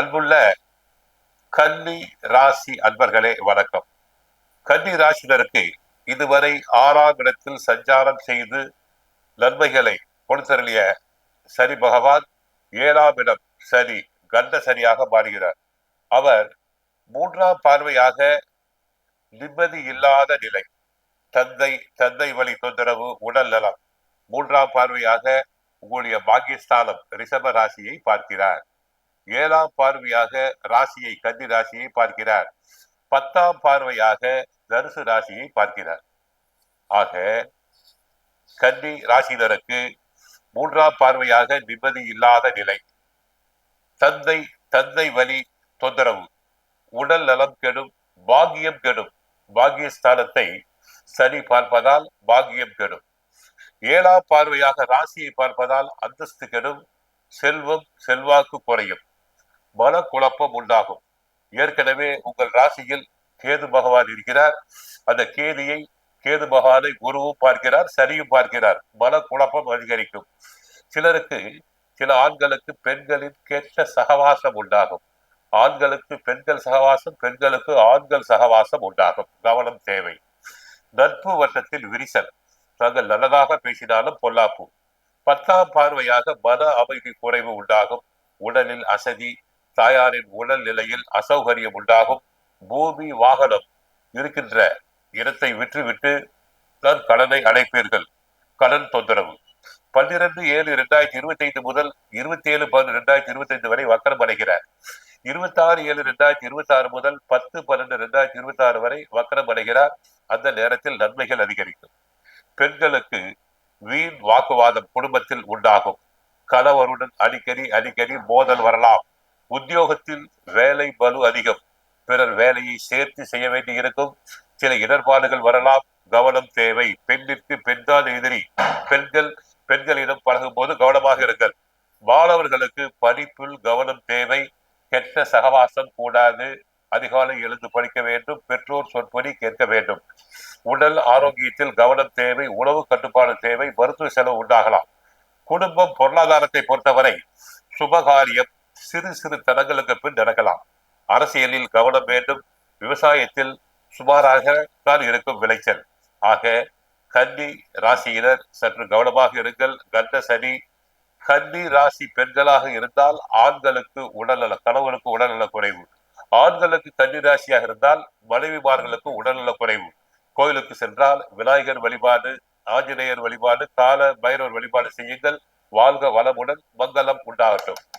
அன்புள்ள கன்னி ராசி அன்பர்களே வணக்கம். கன்னி ராசினருக்கு இதுவரை ஆறாம் இடத்தில் சஞ்சாரம் செய்து நன்மைகளை கொடுத்தருளிய சரி பகவான் ஏழாம் இடம் சரி கண்ட சரியாக மாறுகிறார். அவர் மூன்றாம் பார்வையாக நிம்மதி இல்லாத நிலை. தந்தை தந்தை வழி தொந்தரவு உடல் நலம். மூன்றாம் பார்வையாக உங்களுடைய பாகியஸ்தானம் ரிஷப ராசியை பார்க்கிறார். ஏழாம் பார்வையாக ராசியை கன்னி ராசியை பார்க்கிறார். பத்தாம் பார்வையாக தனுசு ராசியை பார்க்கிறார். ஆக கன்னி ராசினருக்கு மூன்றாம் பார்வையாக நிம்மதி இல்லாத நிலை. தந்தை தந்தை வழி தொந்தரவு. உடல் நலம் கெடும் பாகியம் கெடும். பாகியஸ்தானத்தை சனி பார்ப்பதால் பாகியம் கெடும். ஏழாம் பார்வையாக ராசியை பார்ப்பதால் அந்தஸ்து கெடும். செல்வம் செல்வாக்கு குறையும். மன குழப்பம் உண்டாகும். ஏற்கனவே உங்கள் ராசியில் கேது பகவான் இருக்கிறார். அந்த கேதியை கேது பகவானை குருவும் பார்க்கிறார் சனியும் பார்க்கிறார். மன குழப்பம் அதிகரிக்கும். சிலருக்கு சில ஆண்களுக்கு பெண்களின் கெட்ட சகவாசம் உண்டாகும். ஆண்களுக்கு பெண்கள் சகவாசம் பெண்களுக்கு ஆண்கள் சகவாசம் உண்டாகும். கவனம் தேவை. நட்பு வட்டத்தில் விரிசல். நாங்கள் நல்லதாக பேசினாலும் பொல்லாப்பு. பத்தாம் பார்வையாக மன அமைதி குறைவு உண்டாகும். உடலில் அசதி தாயாரின் உடல் நிலையில் அசௌகரியம் உண்டாகும். பூமி வாகனம் இருக்கின்ற இடத்தை விற்றுவிட்டு தான் கடனை அடைப்பீர்கள். கடன் தொந்தரவு. பன்னிரண்டு ஏழு இரண்டாயிரத்தி இருபத்தி ஐந்து முதல் இருபத்தி ஏழு பன்னெண்டு இரண்டாயிரத்தி இருபத்தி ஐந்து வரை வக்கரம் அடைகிறார். இருபத்தி ஆறு ஏழு இரண்டாயிரத்தி இருபத்தி ஆறு முதல் பத்து பன்னெண்டு இரண்டாயிரத்தி இருபத்தி ஆறு வரை வக்கரம் அடைகிறார். அந்த நேரத்தில் நன்மைகள் அதிகரிக்கும். பெண்களுக்கு வீண் வாக்குவாதம் குடும்பத்தில் உண்டாகும். கணவருடன் அடிக்கடி அடிக்கடி மோதல் வரலாம். உத்தியோகத்தில் வேலை பலு அதிகம். பிறர் வேலையை சேர்த்து செய்ய வேண்டியிருக்கும். சில இடர்பாடுகள் வரலாம். கவனம் தேவை. பெண்ணிற்கு பெண்தான் எதிரி. பெண்கள் பெண்களிடம் பழகும் போது கவனமாக இருங்கள். மாணவர்களுக்கு படிப்பில் கவனம் தேவை. கெட்ட சகவாசம் கூடாது. அதிகாலை எழுந்து படிக்க வேண்டும். பெற்றோர் சொற்படி கேட்க வேண்டும். உடல் ஆரோக்கியத்தில் கவனம் தேவை. உணவு கட்டுப்பாடு தேவை. மருத்துவ செலவு உண்டாகலாம். குடும்பம் பொருளாதாரத்தை பொறுத்தவரை சுபகாரியம் சிறு சிறு தடங்களுக்கு பின் நடக்கலாம். அரசியலில் கவனம் வேண்டும். விவசாயத்தில் சுமாராக தான் இருக்கும் விளைச்சல். ஆக கன்னி ராசியினர் சற்று கவனமாக இருங்கள். கந்த சனி கன்னி ராசி பெண்களாக இருந்தால் ஆண்களுக்கு உடல்நல கணவனுக்கு உடல்நல குறைவு. ஆண்களுக்கு கன்னி ராசியாக இருந்தால் மனைவிமார்களுக்கு உடல்நல குறைவு. கோயிலுக்கு சென்றால் விநாயகர் வழிபாடு ஆஞ்சநேயர் வழிபாடு கால பைரவர் வழிபாடு செய்யுங்கள். வாழ்க வளமுடன் மங்களம் உண்டாகட்டும்.